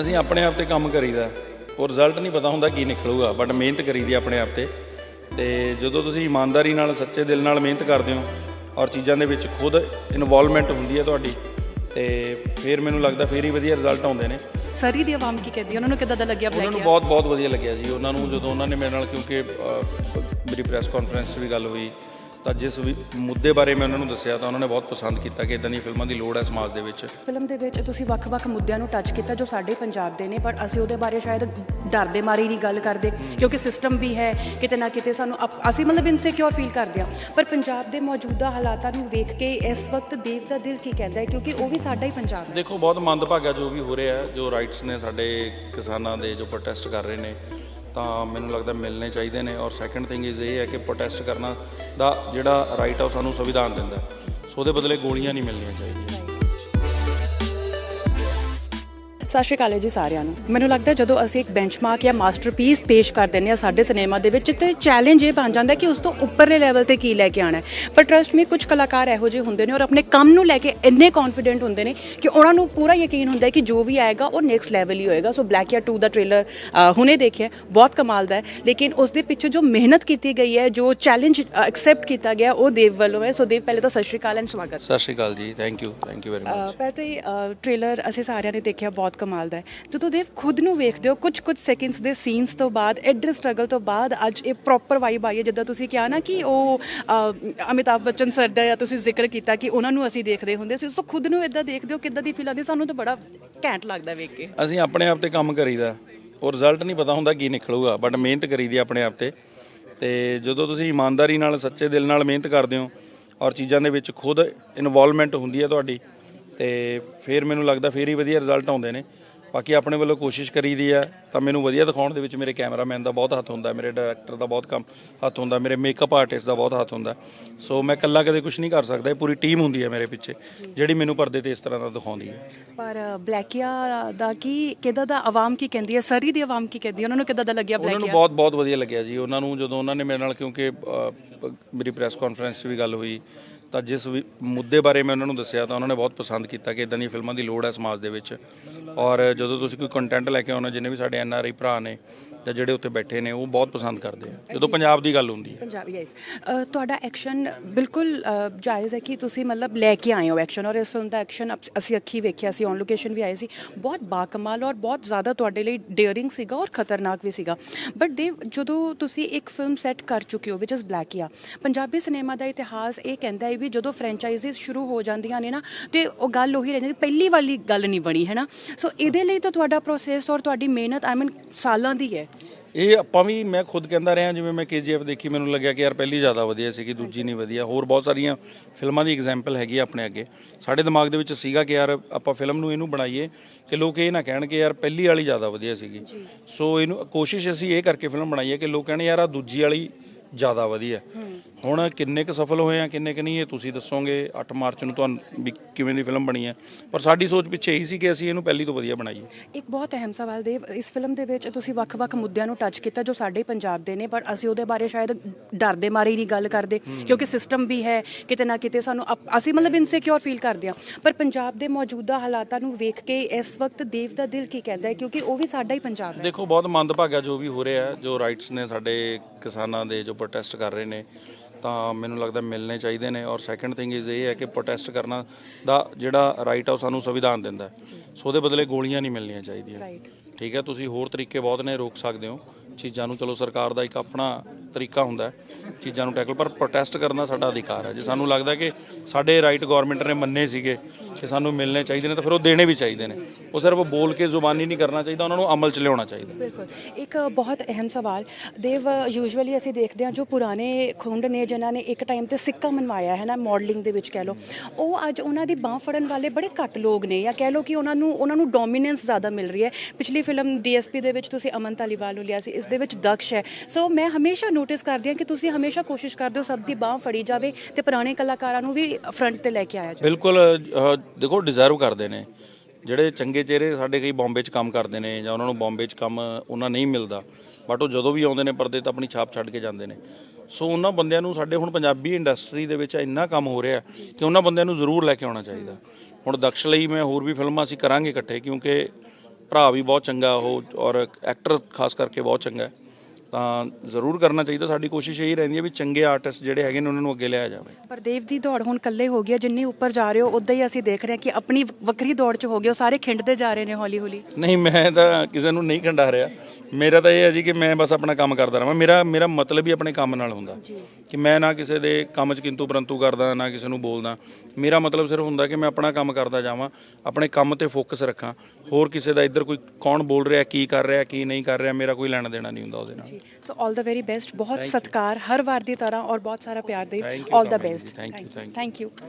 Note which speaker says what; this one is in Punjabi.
Speaker 1: ਅਸੀਂ ਆਪਣੇ ਆਪ ਤੇ ਕੰਮ ਕਰੀਦਾ। ਉਹ ਰਿਜ਼ਲਟ ਨਹੀਂ ਪਤਾ ਹੁੰਦਾ ਕੀ ਨਿਕਲੂਗਾ ਬਟ ਮਿਹਨਤ ਕਰੀਦੀ ਆਪਣੇ ਆਪ ਤੇ। ਤੇ ਜਦੋਂ ਤੁਸੀਂ ਇਮਾਨਦਾਰੀ ਨਾਲ ਸੱਚੇ ਦਿਲ ਨਾਲ ਮਿਹਨਤ ਕਰਦੇ ਹੋ ਔਰ ਚੀਜ਼ਾਂ ਦੇ ਵਿੱਚ ਖੁਦ ਇਨਵੋਲਵਮੈਂਟ ਹੁੰਦੀ ਹੈ ਤੁਹਾਡੀ ਤੇ ਫਿਰ ਮੈਨੂੰ ਲੱਗਦਾ ਫਿਰ ਹੀ ਵਧੀਆ ਰਿਜ਼ਲਟ ਆਉਂਦੇ ਨੇ।
Speaker 2: ਸਰੀ ਦੀ ਆਵਾਮ ਕੀ ਕਹਿੰਦੀ ਹੈ ਉਹਨਾਂ ਨੂੰ ਕਿੱਦਾਂ ਦਾ ਲੱਗਿਆ
Speaker 1: ਉਹਨਾਂ ਨੂੰ ਬਹੁਤ ਬਹੁਤ ਵਧੀਆ ਲੱਗਿਆ ਜੀ। ਉਹਨਾਂ ਨੂੰ ਜਦੋਂ ਉਹਨਾਂ ਨੇ ਮੇਰੇ ਨਾਲ ਕਿਉਂਕਿ ਮੇਰੀ ਪ੍ਰੈਸ ਕਾਨਫਰੰਸ 'ਚ ਵੀ ਗੱਲ ਹੋਈ ਤਾਂ ਜਿਸ ਵੀ ਮੁੱਦੇ ਬਾਰੇ ਮੈਂ ਉਹਨਾਂ ਨੂੰ ਦੱਸਿਆ ਤਾਂ ਉਹਨਾਂ ਨੇ ਬਹੁਤ ਪਸੰਦ ਕੀਤਾ ਕਿ ਇਦਾਂ ਦੀਆਂ ਫਿਲਮਾਂ ਦੀ ਲੋੜ ਹੈ ਸਮਾਜ ਦੇ ਵਿੱਚ।
Speaker 2: ਫਿਲਮ ਦੇ ਵਿੱਚ ਤੁਸੀਂ ਵੱਖ-ਵੱਖ ਮੁੱਦਿਆਂ ਨੂੰ ਟੱਚ ਕੀਤਾ ਜੋ ਸਾਡੇ ਪੰਜਾਬ ਦੇ ਨੇ ਪਰ ਅਸੀਂ ਉਹਦੇ ਬਾਰੇ ਸ਼ਾਇਦ ਡਰ ਦੇ ਮਾਰੇ ਨਹੀਂ ਗੱਲ ਕਰਦੇ ਕਿਉਂਕਿ ਸਿਸਟਮ ਵੀ ਹੈ ਕਿਤੇ ਨਾ ਕਿਤੇ ਸਾਨੂੰ ਅਸੀਂ ਮਤਲਬ ਇਨਸਿਕਿਉਰ ਫੀਲ ਕਰਦੇ ਹਾਂ। ਪਰ ਪੰਜਾਬ ਦੇ ਮੌਜੂਦਾ ਹਾਲਾਤਾਂ ਨੂੰ ਵੇਖ ਕੇ ਇਸ ਵਕਤ ਦੇਵ ਦਾ ਦਿਲ ਕੀ ਕਹਿੰਦਾ ਹੈ? ਕਿਉਂਕਿ ਉਹ ਵੀ ਸਾਡਾ ਹੀ ਪੰਜਾਬ ਹੈ।
Speaker 1: ਦੇਖੋ ਬਹੁਤ ਮੰਦਭਾਗਾ ਜੋ ਵੀ ਹੋ ਰਿਹਾ ਜੋ ਰਾਈਟਸ ਨੇ ਸਾਡੇ ਕਿਸਾਨਾਂ ਦੇ ਜੋ ਪ੍ਰੋਟੈਸਟ ਕਰ ਰਹੇ ਨੇ ਤਾਂ ਮੈਨੂੰ ਲੱਗਦਾ ਮਿਲਣੇ ਚਾਹੀਦੇ ਨੇ ਔਰ ਸੈਕੰਡ ਥਿੰਗ ਇਜ਼ ਇਹ ਹੈ ਕਿ ਪ੍ਰੋਟੈਸਟ ਕਰਨਾ ਦਾ ਜਿਹੜਾ ਰਾਈਟ ਆ ਉਹ ਸਾਨੂੰ ਸੰਵਿਧਾਨ ਦਿੰਦਾ ਸੋ ਉਹਦੇ ਬਦਲੇ ਗੋਲੀਆਂ ਨਹੀਂ ਮਿਲਣੀਆਂ ਚਾਹੀਦੀਆਂ।
Speaker 2: ਸਤਿ ਸ਼੍ਰੀ ਅਕਾਲ ਜੀ ਸਾਰਿਆਂ ਨੂੰ। ਮੈਨੂੰ ਲੱਗਦਾ ਜਦੋਂ ਅਸੀਂ ਇੱਕ ਬੈਂਚਮਾਰਕ ਜਾਂ ਮਾਸਟਰਪੀਸ ਪੇਸ਼ ਕਰ ਦਿੰਦੇ ਆ ਸਾਡੇ ਸਿਨੇਮਾ ਦੇ ਵਿੱਚ ਤੇ ਚੈਲੰਜ ਇਹ ਬਣ ਜਾਂਦਾ ਕਿ ਉਸ ਤੋਂ ਉੱਪਰਲੇ ਲੈਵਲ ਤੇ ਕੀ ਲੈ ਕੇ ਆਣਾ ਹੈ। ਪਰ ਟਰਸਟ ਮੀ ਕੁਝ ਕਲਾਕਾਰ ਇਹੋ ਜਿਹੇ ਹੁੰਦੇ ਨੇ ਔਰ ਆਪਣੇ ਕੰਮ ਨੂੰ ਲੈ ਕੇ ਇੰਨੇ ਕੌਨਫੀਡੈਂਟ ਹੁੰਦੇ ਨੇ ਕਿ ਉਹਨਾਂ ਨੂੰ ਪੂਰਾ ਯਕੀਨ ਹੁੰਦਾ ਹੈ ਕਿ ਜੋ ਵੀ ਆਏਗਾ ਉਹ ਨੈਕਸਟ ਲੈਵਲ ਹੀ ਹੋਏਗਾ। ਸੋ ਬਲੈਕ 2 ਦਾ ਟ੍ਰੇਲਰ ਹੁਣੇ ਦੇਖਿਆ ਬਹੁਤ ਕਮਾਲ ਦਾ ਹੈ। ਲੇਕਿਨ ਉਸ ਦੇ ਪਿੱਛੇ ਜੋ ਮਿਹਨਤ ਕੀਤੀ ਗਈ ਹੈ ਜੋ ਚੈਲੰਜ ਐਕਸੈਪਟ ਕੀਤਾ ਗਿਆ ਉਹ ਦੇਵ ਵੱਲੋਂ ਹੈ। ਸੋ ਦੇਵ ਪਹਿਲੇ ਤਾਂ ਸਤਿ ਸ਼੍ਰੀ ਅਕਾਲ ਐਂਡ ਸਵਾਗਤ।
Speaker 1: Sat Sri Akal ji. Thank you thank you very much
Speaker 2: ਪਹਿਲਾਂ ਟ੍ਰੇਲਰ ਅਸੀਂ ਸਾਰਿਆਂ ਨੇ ਦੇਖਿਆ ਬਹੁਤ ਕਮਾਲ ਦਾ ਹੈ। ਜਦੋਂ ਦੇਵ ਖੁਦ ਨੂੰ ਵੇਖਦੇ ਹੋ, ਕੁਝ ਕੁਝ ਸੈਕਿੰਡਸ ਦੇ ਸੀਨਸ ਤੋਂ ਬਾਅਦ ਐਡਰ ਸਟਰਗਲ ਤੋਂ ਬਾਅਦ, ਅੱਜ ਇਹ ਪ੍ਰੋਪਰ ਵਾਈਬ ਆਈ ਹੈ। ਜਿੱਦਾਂ ਤੁਸੀਂ ਕਿਹਾ ਨਾ ਕਿ ਉਹ ਅਮਿਤਾਭ ਬੱਚਨ ਸਰ ਦਾ ਜਾਂ ਤੁਸੀਂ ਜ਼ਿਕਰ ਕੀਤਾ ਕਿ ਉਹਨਾਂ ਨੂੰ ਅਸੀਂ ਦੇਖਦੇ ਹੁੰਦੇ ਸੀ। ਸੋ ਖੁਦ ਨੂੰ ਇਦਾਂ ਦੇਖਦੇ ਹੋ, ਕਿੱਦਾਂ ਦੀ ਫੀਲ ਆਉਂਦੀ ਸਾਨੂੰ ਤਾਂ ਬੜਾ ਘੈਂਟ ਲੱਗਦਾ ਵੇਖ ਕੇ।
Speaker 1: ਅਸੀਂ ਆਪਣੇ ਆਪ ਤੇ ਕੰਮ ਕਰੀਦਾ। ਉਹ ਰਿਜ਼ਲਟ ਨਹੀਂ ਪਤਾ ਹੁੰਦਾ ਕੀ ਨਿਕਲੂਗਾ ਬਟ ਮਿਹਨਤ ਕਰੀਦੀ ਆਪਣੇ ਆਪ ਤੇ। ਤੇ ਜਦੋਂ ਤੁਸੀਂ ਇਮਾਨਦਾਰੀ ਨਾਲ, ਸੱਚੇ ਦਿਲ ਨਾਲ ਮਿਹਨਤ ਕਰਦੇ ਹੋ ਔਰ ਚੀਜ਼ਾਂ ਦੇ ਵਿੱਚ ਖੁਦ ਇਨਵੋਲਵਮੈਂਟ ਹੁੰਦੀ ਹੈ ਤੁਹਾਡੀ ਤੇ ਫਿਰ ਮੈਨੂੰ ਲੱਗਦਾ ਫਿਰ ਹੀ ਵਧੀਆ ਰਿਜ਼ਲਟ ਆਉਂਦੇ ਨੇ। ਬਾਕੀ ਆਪਣੇ ਵੱਲੋਂ ਕੋਸ਼ਿਸ਼ ਕਰੀਦੀ ਆ ਤਾਂ ਮੈਨੂੰ ਵਧੀਆ ਦਿਖਾਉਣ ਦੇ ਵਿੱਚ ਮੇਰੇ ਕੈਮਰਾਮੈਨ ਦਾ ਬਹੁਤ ਹੱਥ ਹੁੰਦਾ ਮੇਰੇ ਡਾਇਰੈਕਟਰ ਦਾ ਬਹੁਤ ਕੰਮ ਹੱਥ ਹੁੰਦਾ ਮੇਰੇ ਮੇਕਅਪ ਆਰਟਿਸਟ ਦਾ ਬਹੁਤ ਹੱਥ ਹੁੰਦਾ। ਸੋ ਮੈਂ ਇਕੱਲਾ ਕਦੇ ਕੁਝ ਨਹੀਂ ਕਰ ਸਕਦਾ ਇਹ ਪੂਰੀ ਟੀਮ ਹੁੰਦੀ ਹੈ ਮੇਰੇ ਪਿੱਛੇ ਜਿਹੜੀ ਮੈਨੂੰ ਪਰਦੇ ਤੇ ਇਸ ਤਰ੍ਹਾਂ ਦਾ ਦਿਖਾਉਂਦੀ ਹੈ
Speaker 2: ਪਰ ਬਲੈਕੀਆ ਦਾ ਕੀ ਕਿੱਦਾਂ ਦਾ ਆਵਾਮ ਕੀ ਕਹਿੰਦੀ ਹੈ ਸਰੀ ਦੀ ਆਵਾਮ ਕੀ ਕਹਿੰਦੀ ਹੈ ਉਹਨਾਂ ਨੂੰ ਕਿੱਦਾਂ ਦਾ ਲੱਗਿਆ
Speaker 1: ਉਹਨਾਂ ਨੂੰ
Speaker 2: ਬਲੈਕੀਆ?
Speaker 1: ਬਹੁਤ ਬਹੁਤ ਵਧੀਆ ਲੱਗਿਆ ਜੀ। ਉਹਨਾਂ ਨੂੰ ਜਦੋਂ ਉਹਨਾਂ ਨੇ ਮੇਰੇ ਨਾਲ ਕਿਉਂਕਿ ਮੇਰੀ ਪ੍ਰੈਸ ਕਾਨਫਰੰਸ 'ਚ ਵੀ ਗੱਲ ਹੋਈ ਤਾਂ ਜਿਸ ਵੀ ਮੁੱਦੇ ਬਾਰੇ ਮੈਂ ਉਹਨਾਂ ਨੂੰ ਦੱਸਿਆ ਤਾਂ ਉਹਨਾਂ ਨੇ ਬਹੁਤ ਪਸੰਦ ਕੀਤਾ ਕਿ ਇਦਾਂ ਦੀਆਂ ਫਿਲਮਾਂ ਦੀ ਲੋੜ ਹੈ ਸਮਾਜ ਦੇ ਵਿੱਚ। ਔਰ ਜਦੋਂ ਤੁਸੀਂ ਕੋਈ ਕੰਟੈਂਟ ਲੈ ਕੇ ਆਉਣਾ ਜਿੰਨੇ ਵੀ ਸਾਡੇ ਐਨ ਆਰ ਆਈ ਭਰਾ ਨੇ ਜਾਂ ਜਿਹੜੇ ਉੱਥੇ ਬੈਠੇ ਨੇ ਉਹ ਬਹੁਤ ਪਸੰਦ ਕਰਦੇ ਆ। ਜਦੋਂ ਪੰਜਾਬ ਦੀ ਗੱਲ ਹੁੰਦੀ ਹੈ।
Speaker 2: ਪੰਜਾਬੀ ਯੈਸ ਤੁਹਾਡਾ ਐਕਸ਼ਨ ਬਿਲਕੁਲ ਅ, ਜਾਇਜ਼ ਹੈ ਕਿ ਤੁਸੀਂ ਮਤਲਬ ਲੈ ਕੇ ਆਏ ਹੋ ਐਕਸ਼ਨ ਔਰ ਇਸ ਫਿਲਮ ਦਾ ਐਕਸ਼ਨ ਅਸੀਂ ਅੱਖੀ ਵੇਖਿਆ ਸੀ ਔਨ ਲੋਕੇਸ਼ਨ ਵੀ ਆਏ ਸੀ। ਬਹੁਤ ਬਾਕਮਾਲ ਔਰ ਬਹੁਤ ਜ਼ਿਆਦਾ ਤੁਹਾਡੇ ਲਈ ਡੇਅਰਿੰਗ ਸੀਗਾ ਔਰ ਖਤਰਨਾਕ ਵੀ ਸੀਗਾ। ਬਟ ਦੇਵ ਜਦੋਂ ਤੁਸੀਂ ਇੱਕ ਫਿਲਮ ਸੈੱਟ ਕਰ ਚੁੱਕੇ ਹੋ ਵਿਚ ਇਜ਼ ਬਲੈਕੀਆ ਪੰਜਾਬੀ ਸਿਨੇਮਾ ਦਾ ਇਤਿਹਾਸ ਇਹ ਕਹਿੰਦਾ ਹੈ ਵੀ ਜਦੋਂ ਫਰੈਂਚਾਈਜ਼ੀਜ਼ ਸ਼ੁਰੂ ਹੋ ਜਾਂਦੀਆਂ ਨੇ ਨਾ ਤੇ ਉਹ ਗੱਲ ਉਹੀ ਰਹਿੰਦੀ ਪਹਿਲੀ ਵਾਲੀ ਗੱਲ ਨਹੀਂ ਬਣੀ ਹੈ ਨਾ? ਸੋ ਇਹਦੇ ਲਈ ਤਾਂ ਤੁਹਾਡਾ ਪ੍ਰੋਸੈਸ ਔਰ ਤੁਹਾਡੀ ਮਿਹਨਤ ਆਈ ਮੀਨ ਸਾਲਾਂ ਦੀ ਹੈ।
Speaker 1: ਇਹ ਆਪਾਂ ਵੀ ਮੈਂ ਖੁਦ ਕਹਿੰਦਾ ਰਿਹਾ ਜਿਵੇਂ ਮੈਂ ਕੇਜੀਐਫ ਦੇਖੀ ਮੈਨੂੰ ਲੱਗਿਆ ਕਿ ਯਾਰ ਪਹਿਲੀ ਜ਼ਿਆਦਾ ਵਧੀਆ ਸੀਗੀ ਦੂਜੀ ਨਹੀਂ ਵਧੀਆ। ਹੋਰ ਬਹੁਤ ਸਾਰੀਆਂ ਫਿਲਮਾਂ ਦੀ ਐਗਜ਼ਾਮਪਲ ਹੈਗੀ ਆ ਆਪਣੇ ਅੱਗੇ। ਸਾਡੇ ਦਿਮਾਗ ਦੇ ਵਿੱਚ ਸੀਗਾ ਕਿ ਯਾਰ ਆਪਾਂ ਫਿਲਮ ਨੂੰ ਇਹਨੂੰ ਬਣਾਈਏ ਕਿ ਲੋਕ ਇਹ ਨਾ ਕਹਿਣ ਕਿ ਯਾਰ ਪਹਿਲੀ ਵਾਲੀ ਜ਼ਿਆਦਾ ਵਧੀਆ ਸੀਗੀ। ਸੋ ਇਹਨੂੰ ਕੋਸ਼ਿਸ਼ ਅਸੀਂ ਇਹ ਕਰਕੇ ਫਿਲਮ ਬਣਾਈ ਹੈ ਕਿ ਲੋਕ ਕਹਿਣ ਯਾਰ ਆ ਦੂਜੀ ਵਾਲੀ ਜ਼ਿਆਦਾ ਵਧੀਆ। ਹੁਣ ਕਿੰਨੇ ਕੁ ਸਫਲ ਹੋਏ ਆ ਕਿੰਨੇ ਕੁ ਨਹੀਂ ਇਹ ਤੁਸੀਂ ਦੱਸੋਗੇ। 8 ਮਾਰਚ ਨੂੰ ਤੁਹਾਨੂੰ ਵੀ ਕਿਵੇਂ ਦੀ ਫਿਲਮ ਬਣੀ ਹੈ ਪਰ ਸਾਡੀ ਸੋਚ ਪਿੱਛੇ ਇਹੀ ਸੀ ਕਿ ਅਸੀਂ ਇਹਨੂੰ ਪਹਿਲੀ ਤੋਂ ਵਧੀਆ ਬਣਾਈਏ।
Speaker 2: ਇੱਕ ਬਹੁਤ ਅਹਿਮ ਸਵਾਲ ਦੇਵ ਇਸ ਫਿਲਮ ਦੇ ਵਿੱਚ ਤੁਸੀਂ ਵੱਖ-ਵੱਖ ਮੁੱਦਿਆਂ ਨੂੰ ਟੱਚ ਕੀਤਾ ਜੋ ਸਾਡੇ ਪੰਜਾਬ ਦੇ ਨੇ ਪਰ ਅਸੀਂ ਉਹਦੇ ਬਾਰੇ ਸ਼ਾਇਦ ਡਰ ਦੇ ਮਾਰੇ ਹੀ ਨਹੀਂ ਗੱਲ ਕਰਦੇ ਕਿਉਂਕਿ ਸਿਸਟਮ ਵੀ ਹੈ ਕਿਤੇ ਨਾ ਕਿਤੇ ਸਾਨੂੰ ਅਸੀਂ ਮਤਲਬ ਇਨਸਿਕਿਉਰ ਫੀਲ ਕਰਦੇ ਹਾਂ। ਪਰ ਪੰਜਾਬ ਦੇ ਮੌਜੂਦਾ ਹਾਲਾਤਾਂ ਨੂੰ ਵੇਖ ਕੇ ਇਸ ਵਕਤ ਦੇਵ ਦਾ ਦਿਲ ਕੀ ਕਹਿੰਦਾ ਹੈ? ਕਿਉਂਕਿ ਉਹ ਵੀ ਸਾਡਾ ਹੀ ਪੰਜਾਬ ਹੈ।
Speaker 1: ਦੇਖੋ ਬਹੁਤ ਮੰਦਭਾਗਾ ਜੋ ਵੀ ਹੋ ਰਿਹਾ ਜੋ ਰਾਈਟਸ ਨੇ ਸਾਡੇ ਕਿਸਾਨਾਂ ਦੇ ਜੋ ਪ੍ਰੋਟੈਸਟ ਕਰ ਰਹੇ ਨੇ ਤਾਂ ਮੈਨੂੰ ਲੱਗਦਾ ਮਿਲਣੇ ਚਾਹੀਦੇ ਨੇ ਔਰ ਸੈਕੰਡ ਥਿੰਗ ਇਜ਼ ਇਹ ਹੈ ਕਿ ਪ੍ਰੋਟੈਸਟ ਕਰਨਾ ਦਾ ਜਿਹੜਾ ਰਾਈਟ ਆ ਉਹ ਸਾਨੂੰ ਸੰਵਿਧਾਨ ਦਿੰਦਾ। ਸੋ ਉਹਦੇ ਬਦਲੇ ਗੋਲੀਆਂ ਨਹੀਂ ਮਿਲਣੀਆਂ ਚਾਹੀਦੀਆਂ। ਠੀਕ ਹੈ ਤੁਸੀਂ ਹੋਰ ਤਰੀਕੇ ਬਹੁਤ ਨੇ ਰੋਕ ਸਕਦੇ ਹੋ। ਚੀਜ਼ਾਂ ਨੂੰ ਚਲੋ ਸਰਕਾਰ ਦਾ ਇੱਕ ਆਪਣਾ ਤਰੀਕਾ ਹੁੰਦਾ ਚੀਜ਼ਾਂ ਨੂੰ ਟੈਕਲ, ਪਰ ਪ੍ਰੋਟੈਸਟ ਕਰਨਾ ਸਾਡਾ ਅਧਿਕਾਰ ਹੈ। ਜੇ ਸਾਨੂੰ ਲੱਗਦਾ ਕਿ ਸਾਡੇ ਰਾਈਟ ਗਵਰਨਮੈਂਟ ਨੇ ਮੰਨੇ ਸੀਗੇ ਕਿ ਸਾਨੂੰ ਮਿਲਣੇ ਚਾਹੀਦੇ ਨੇ, ਤਾਂ ਫਿਰ ਉਹ ਦੇਣੇ ਵੀ ਚਾਹੀਦੇ ਨੇ। ਉਹ ਸਿਰਫ ਬੋਲ ਕੇ ਜ਼ੁਬਾਨੀ ਨਹੀਂ ਕਰਨਾ ਚਾਹੀਦਾ, ਉਹਨਾਂ ਨੂੰ ਅਮਲ 'ਚ ਲਿਆਉਣਾ ਚਾਹੀਦਾ।
Speaker 2: ਬਿਲਕੁਲ। ਇੱਕ ਬਹੁਤ ਅਹਿਮ ਸਵਾਲ, ਦੇਵ ਯੂਜੂਅਲੀ ਅਸੀਂ ਦੇਖਦੇ ਹਾਂ ਜੋ ਪੁਰਾਣੇ ਖੁੰਡ ਨੇ ਜਿਨ੍ਹਾਂ ਨੇ ਇੱਕ ਟਾਈਮ ਤੇ ਸਿੱਕਾ ਮਨਵਾਇਆ ਹੈ ਨਾ ਮਾਡਲਿੰਗ ਦੇ ਵਿੱਚ ਕਹਿ ਲਓ, ਉਹ ਅੱਜ ਉਹਨਾਂ ਦੀ ਬਾਹ ਫੜਨ ਵਾਲੇ ਬੜੇ ਘੱਟ ਲੋਕ ਨੇ, ਜਾਂ ਕਹਿ ਲਓ ਕਿ ਉਹਨਾਂ ਨੂੰ ਉਹਨਾਂ ਨੂੰ ਡੋਮੀਨੈਂਸ ਜ਼ਿਆਦਾ ਮਿਲ ਰਹੀ ਹੈ। ਪਿਛਲੀ ਫਿਲਮ ਡੀਐਸਪੀ ਦੇ ਵਿੱਚ ਤੁਸੀਂ ਅਮਨ ਧਾਲੀਵਾਲ ਨੂੰ ਲਿਆ ਸੀ, ਇਸ ਦੇ ਵਿੱਚ ਦਕਸ਼ ਹੈ। ਸੋ ਮੈਂ ਹਮੇਸ਼ਾ ਨੋਟਿਸ ਕਰਦੇ ਹਾਂ ਕਿ ਤੁਸੀਂ ਹਮੇਸ਼ਾ ਕੋਸ਼ਿਸ਼ ਕਰਦੇ ਹੋ ਸਭ ਦੀ ਬਾਹ ਫੜੀ ਜਾਵੇ ਤੇ ਪੁਰਾਣੇ ਕਲਾਕਾਰਾਂ ਨੂੰ ਵੀ ਫਰੰਟ ਤੇ ਲੈ ਕੇ ਆਇਆ ਜਾਵੇ।
Speaker 1: ਬਿਲਕੁਲ ਅਹ, ਦੇਖੋ ਡਿਜ਼ਰਵ ਕਰਦੇ ਨੇ। ਜਿਹੜੇ ਚੰਗੇ ਚਿਹਰੇ ਸਾਡੇ ਕਈ ਬੰਬੇ 'ਚ ਕੰਮ ਕਰਦੇ ਨੇ ਜਾਂ ਉਹਨਾਂ ਨੂੰ ਬੰਬੇ 'ਚ ਕੰਮ ਉਹਨਾਂ ਨਹੀਂ ਮਿਲਦਾ। ਬਟ ਉਹ ਜਦੋਂ ਵੀ ਆਉਂਦੇ ਨੇ ਪਰਦੇ ਤਾਂ ਆਪਣੀ ਛਾਪ ਛੱਡ ਕੇ ਜਾਂਦੇ ਨੇ। ਸੋ ਉਹਨਾਂ ਬੰਦਿਆਂ ਨੂੰ ਸਾਡੇ ਹੁਣ ਪੰਜਾਬੀ ਇੰਡਸਟਰੀ ਦੇ ਵਿੱਚ ਇੰਨਾ ਕੰਮ ਹੋ ਰਿਹਾ ਕਿ ਉਹਨਾਂ ਬੰਦਿਆਂ ਨੂੰ ਜ਼ਰੂਰ ਲੈ ਕੇ ਆਉਣਾ ਚਾਹੀਦਾ। ਹੁਣ ਦਕਸ਼ ਲਈ ਮੈਂ ਹੋਰ ਵੀ ਫਿਲਮਾਂ ਅਸੀਂ ਕਰਾਂਗੇ ਇਕੱਠੇ ਕਿਉਂਕਿ ਭਰਾ ਵੀ ਬਹੁਤ ਚੰਗਾ ਉਹ ਔਰ ਐਕਟਰ ਖਾਸ ਕਰਕੇ ਬਹੁਤ ਚੰਗਾ। ਹੈ ਤਾਂ ਜ਼ਰੂਰ ਕਰਨਾ ਚਾਹੀਦਾ। ਸਾਡੀ ਕੋਸ਼ਿਸ਼ ਇਹੀ ਰਹਿੰਦੀ ਹੈ ਵੀ ਚੰਗੇ ਆਰਟਿਸਟ ਜਿਹੜੇ ਹੈਗੇ ਨੇ ਉਹਨਾਂ ਨੂੰ ਅੱਗੇ ਲਿਆਇਆ ਜਾਵੇ।
Speaker 2: ਪਰ ਦੇਵ ਦੀ ਦੌੜ ਹੁਣ ਇਕੱਲੇ ਹੋ ਗਿਆ ਜਿੰਨੀ ਉੱਪਰ ਜਾ ਰਹੇ ਹੋ ਉਦਾਂ ਹੀ ਅਸੀਂ ਦੇਖ ਰਹੇ ਹਾਂ ਕਿ ਆਪਣੀ ਵੱਖਰੀ ਦੌੜ 'ਚ ਹੋ ਗਏ ਹੋ ਸਾਰੇ ਖਿੰਡਦੇ ਜਾ ਰਹੇ ਨੇ ਹੌਲੀ ਹੌਲੀ
Speaker 1: ਨਹੀਂ ਮੈਂ ਤਾਂ ਕਿਸੇ ਨੂੰ ਨਹੀਂ ਖੰਡਾ ਰਿਹਾ। ਮੇਰਾ ਤਾਂ ਇਹ ਹੈ ਜੀ ਕਿ ਮੈਂ ਬਸ ਆਪਣਾ ਕੰਮ ਕਰਦਾ ਰਹਾਂ। ਮੇਰਾ ਮੇਰਾ ਮਤਲਬ ਹੀ ਆਪਣੇ ਕੰਮ ਨਾਲ ਹੁੰਦਾ। ਕਿ ਮੈਂ ਨਾ ਕਿਸੇ ਦੇ ਕੰਮ 'ਚ ਕਿੰਤੂ ਪਰੰਤੂ ਕਰਦਾ ਨਾ ਕਿਸੇ ਨੂੰ ਬੋਲਦਾ। ਮੇਰਾ ਮਤਲਬ ਸਿਰਫ ਹੁੰਦਾ ਕਿ ਮੈਂ ਆਪਣਾ ਕੰਮ ਕਰਦਾ ਜਾਵਾਂ ਆਪਣੇ ਕੰਮ ਤੇ ਫੋਕਸ ਰੱਖਾਂ। ਹੋਰ ਕਿਸੇ ਦਾ ਇੱਧਰ ਕੋਈ ਕੌਣ ਬੋਲ ਰਿਹਾ ਕੀ ਕਰ ਰਿਹਾ ਕੀ ਨਹੀਂ ਕਰ ਰਿਹਾ ਮੇਰਾ ਕੋਈ ਲੈਣਾ ਦੇਣਾ ਨਹੀਂ ਹੁੰਦਾ ਉਹਦੇ ਨਾਲ।
Speaker 2: ਸੋ ਆਲ ਦਾ ਵੈਰੀ ਬੈਸਟ ਬਹੁਤ ਸਤਿਕਾਰ ਹਰ ਵਾਰ ਦੀ ਤਰ੍ਹਾਂ ਔਰ ਬਹੁਤ ਸਾਰਾ ਪਿਆਰ ਦੇ all the. Best. Thank you